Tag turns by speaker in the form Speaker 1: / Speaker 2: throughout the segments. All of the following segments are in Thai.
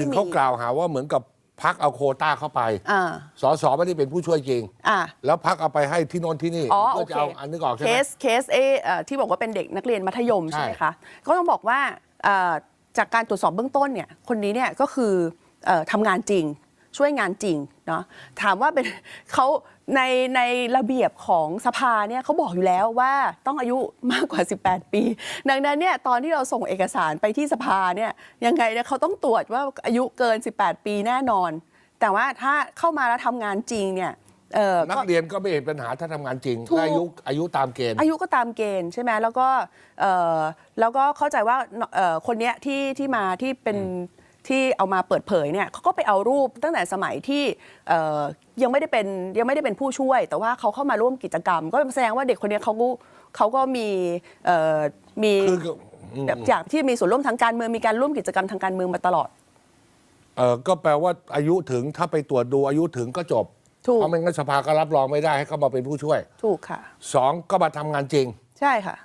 Speaker 1: ถึงเขากล่าวหาว่าเหมือนกับพักเอาโควต้าเข้าไป
Speaker 2: อ่า
Speaker 1: สสไม่ได้เป็นผู้ช่วยจริง
Speaker 2: อ่า
Speaker 1: แล้วพักเอาไปให้ที่โน้นที่นี่
Speaker 2: อ๋อ
Speaker 1: เพื่
Speaker 2: โอ
Speaker 1: อ
Speaker 2: เค
Speaker 1: จะเอาอันนึกออกใช่
Speaker 2: เค
Speaker 1: ไหม
Speaker 2: สเคสเอเอ่อที่บอกว่าเป็นเด็กนักเรียนมัธยม
Speaker 1: ใช่
Speaker 2: ใช่ไหมคะ ก็ต้องบอกว่าเอ่อจากการตรวจสอบเบื้องต้นเนี่ยคนนี้เนี่ยก็คือเอ่อทำงานจริง ช่วยงานจริงเนาะถามว่าเป็นเขาในในระเบียบของสภาเนี่ยเขาบอกอยู่แล้วว่าต้องอายุมากกว่า 18 ปี ดังนั้นเนี่ยตอนที่เราส่งเอกสารไปที่สภาเนี่ยยังไงเนี่ยเขาต้องตรวจว่าอายุเกิน 18 ปีแน่นอน แต่ว่าถ้าเข้ามาแล้วทำงานจริงเนี่ยเอ่อ
Speaker 1: นัก
Speaker 2: ก็
Speaker 1: เรียนก็ไม่เห็นปัญหาถ้าทำงานจริง
Speaker 2: ถูก
Speaker 1: และอายุอายุตามเกณฑ์
Speaker 2: อายุก็ตามเกณฑ์ใช่ไหมแล้วก็เอ่อแล้วก็เข้าใจว่าเอ่อคนเนี้ยที่ที่มาที่เป็น ที่เอามาเปิดเผยเนี่ยเขาก็ไปเอารูปตั้งแต่สมัยที่เอ่อยังไม่ได้เป็นยังไม่ได้เป็นผู้ช่วย แต่ว่าเขาเข้ามาร่วมกิจกรรม ก็แสดงว่าเด็กคนเนี้ยเขาก็เขาก็มีเอ่อมี
Speaker 1: คือก็อืม
Speaker 2: แบบจากที่มีส่วนร่วมทางการเมืองมีการร่วมกิจกรรมทางการเมืองมาตลอด
Speaker 1: เออก็แปลว่าอายุถึงถ้าไปตรวจดูอายุถึงก็จบ
Speaker 2: ถูก
Speaker 1: เพราะไม่งั้นสภาก็รับรองไม่ได้ให้เขามาเป็นผู้ช่วย
Speaker 2: ถูกค่ะ
Speaker 1: สองก็มาทำงานจริง
Speaker 2: ใช่ค่ะ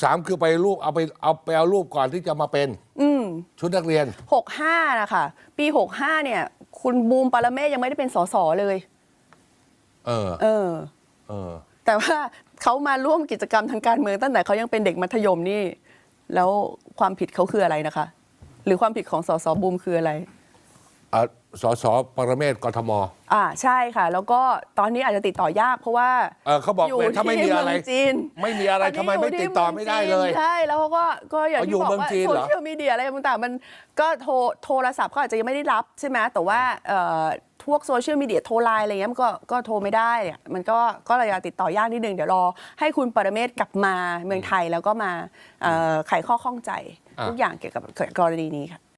Speaker 1: สามคือไปรูปเอาไปเอาไปเอารูปก่อนที่จะมาเป็น
Speaker 2: อืม
Speaker 1: ชุดนักเรียน
Speaker 2: 65นะคะปี65เนี่ย คุณบูมปารเมศยังไม่ได้เป็นสสเลย
Speaker 1: เออ
Speaker 2: เออ
Speaker 1: เออ
Speaker 2: แต่ว่าเขามาร่วมกิจกรรมทางการเมืองตั้งแต่เขายังเป็นเด็กมัธยมนี่ แล้วความผิดเขาคืออะไรนะคะ หรือความผิดของสสบูมคืออะไร
Speaker 1: อะ สสปรเมศกทม
Speaker 2: อ่าใช่ค่ะ แล้วก็ตอนนี้อาจจะติดต่อยากเพราะว่า
Speaker 1: เออเขาบอก
Speaker 2: ยู่
Speaker 1: เลยถ้าไม่มีอะไร
Speaker 2: ที่เงจีน
Speaker 1: ไม่มีอะไร
Speaker 2: ตนนี้
Speaker 1: ทำไมไม่
Speaker 2: ยู่ที่
Speaker 1: ติดต่อไม่ได้เลย
Speaker 2: มืองจีนใช่แล้วเขาก็ก็อย่าง
Speaker 1: อ๋ออยู่
Speaker 2: ที่บอก
Speaker 1: เมือง
Speaker 2: ว่า
Speaker 1: จีน
Speaker 2: โซ
Speaker 1: เหรอ
Speaker 2: เชียลมีเดียอะไรต่างๆมันก็โทรโทรศัพท์เขาอาจจะยังไม่ได้รับใช่ไหมแต่ว่าเอ่อพวกโซเชียลมีเดียโทรไลน์อะไรเงี้ยมันก็ก็โทรไม่ได้อะมันก็ก็ระยะติดต่อยากนิดนึง เดี๋ยวรอให้คุณปรเมศกลับมาเมืองไทยแล้วก็มาเอ่อไขข้อข้องใจ
Speaker 1: อะ
Speaker 2: ทุกอย่างเกี่ยวกับกรณีนี้ค่ะ